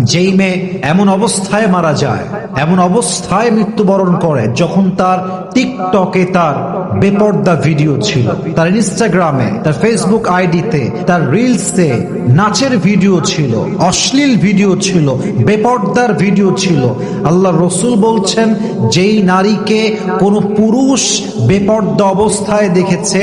যেই মেয়ে এমন অবস্থায় মারা যায়। এমন অবস্থায় মৃত্যুবরণ করে যখন তার টিকটকে তার বেপর্দা ভিডিও ছিল। তার ইনস্টাগ্রামে, তার ফেসবুক আইডিতে, তার রিলসে নাচের ভিডিও ছিল, অশ্লীল ভিডিও ছিল, বেপর্দার ভিডিও ছিল। আল্লাহ রসুল বলছেন, যেই নারীকে কোনো পুরুষ বেপর্দা অবস্থায় দেখেছে,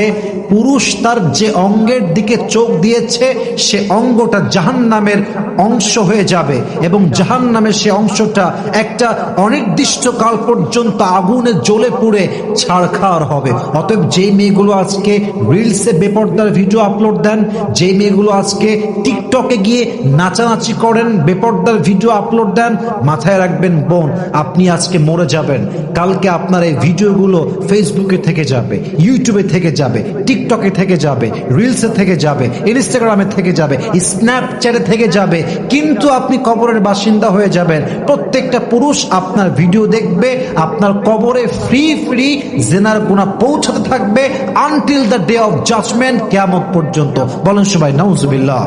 পুরুষ তার যে অঙ্গের দিকে চোখ দিয়েছে, সে অঙ্গটা জাহান নামের অংশ হয়ে যাবে এবং জাহান নামের সে অংশটা একটা অনির্দিষ্ট কাল পর্যন্ত আগুনে জ্বলে পুড়ে ছাড়খার হবে। অতএব যেই মেয়েগুলো আজকে রিলসে বেপর্দার ভিডিও আপলোড দেন, যেই মেয়েগুলো আজকে টিকটকে গিয়ে নাচানাচি করেন, বেপর্দার ভিডিও আপলোড দেন, মাথায় রাখবেন বোন, আপনি আজকে মরে যাবেন। কালকে আপনার এই ভিডিওগুলো ফেসবুকে থেকে যাবে, ইউটিউবে থেকে যাবে, টিকটকে থেকে যাবে, রিলসে থেকে যাবে, ইনস্টাগ্রামে থেকে যাবে, স্ন্যাপচ্যাটে থেকে যাবে। কিন্তু আপনি কবরের বাসিন্দা হয়ে যাবেন। প্রত্যেকটা পুরুষ আপনার ভিডিও দেখবে, আপনার কবরে ফ্রি ফ্রি জেনার গুণা পৌঁছাতে থাকবে until the day of judgement কেমন পর্যন্ত। বলেন সবাই, নাউজুবিল্লাহ।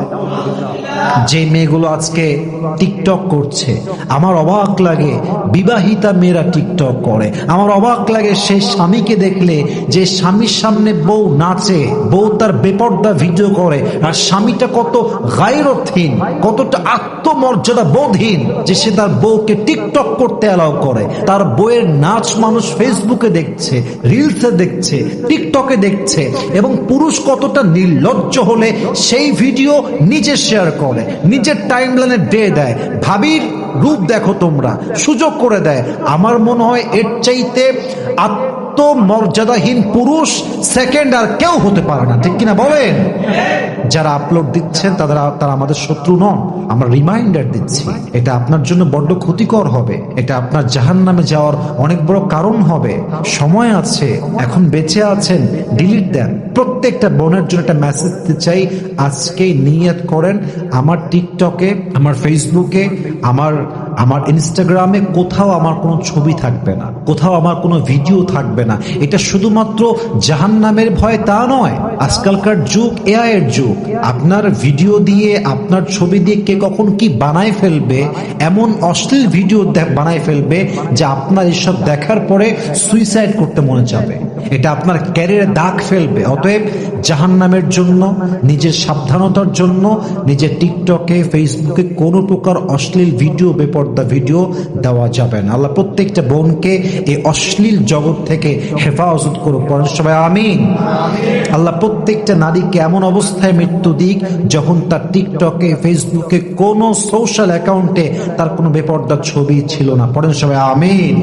যে মেয়েগুলো আজকে টিকটক করছে, আমার অবাক লাগে, বিবাহিতা মেয়েরা টিকটক করে। আমার অবাক লাগে সেই স্বামীকে দেখলে যে স্বামীর সামনে বউ নাচে, বউ তার বেপর্দা ভিডিও করে, আর স্বামীটা কত গায়রথহীন কতটা আত্মমর্যাদা বোধহীন যে সে তার বউকে টিকটক করতে অ্যালাউ করে। তার বউয়ের নাচ মানুষ ফেসবুকে দেখছে রিলসে দেখছে, টিকটকে দেখছে, এবং পুরুষ কতটা নির্লজ্জ হলে সেই ভিডিও নিজে শেয়ার করে। নিজের টাইম লাইনে ডে দেয় ভাবির রূপ দেখো তোমরা। সুযোগ করে দেয়। আমার মনে হয় এর চাইতে আত্মমর্যাদাহীন পুরুষ সেকেন্ড আর কেউ হতে পারে না। ঠিক কিনা বলেন? যারা আপলোড দিচ্ছেন তারা তারা আমাদের শত্রু নন। আমরা রিমাইন্ডার দিচ্ছি। এটা আপনার জন্য বড্ড ক্ষতিকর হবে। এটা আপনার জাহান নামে যাওয়ার অনেক বড় কারণ হবে। সময় আছে। এখন বেঁচে আছেন। ডিলিট দেন। প্রত্যেকটা বোনের জন্য একটা মেসেজ দিতে চাই, আজকেই নিয়ত করেন। আমার টিকটকে আমার ফেসবুকে আমার আমার ইনস্টাগ্রামে কোথাও আমার কোনো ছবি থাকবে না। কোথাও আমার কোনো ভিডিও থাকবে না। এটা শুধুমাত্র জাহান নামের ভয় তা নয়। আজকালকার যুগ এআই এর যুগ। আপনার ভিডিও দিয়ে, আপনার ছবি দিয়ে কে কখন কি বানায় ফেলবে, এমন অশ্লীল ভিডিও বানায় ফেলবে, যে আপনার এসব দেখার পরে সুইসাইড করতে মনে যাবে এটা আপনার ক্যারিয়ারে দাগ ফেলবে। অতএব জাহান নামের জন্য, নিজের সাবধানতার জন্য, নিজের টিকটকে ফেসবুকে কোনো প্রকার অশ্লীল ভিডিও বেপর্দা ভিডিও দেওয়া যাবে না। আল্লাহ প্রত্যেকটা বোনকে এই অশ্লীল জগৎ থেকে হেফাজত করুক। সবাই, আমিন। আল্লাহ প্রত্যেকটা নারীকে এমন অবস্থায় মৃত্যু দিক যখন তার টিকটকে, ফেসবুকে কোনো সোশ্যাল অ্যাকাউন্টে তার কোনো বেপর্দার ছবি ছিল না। পরের সবাই, আমিন।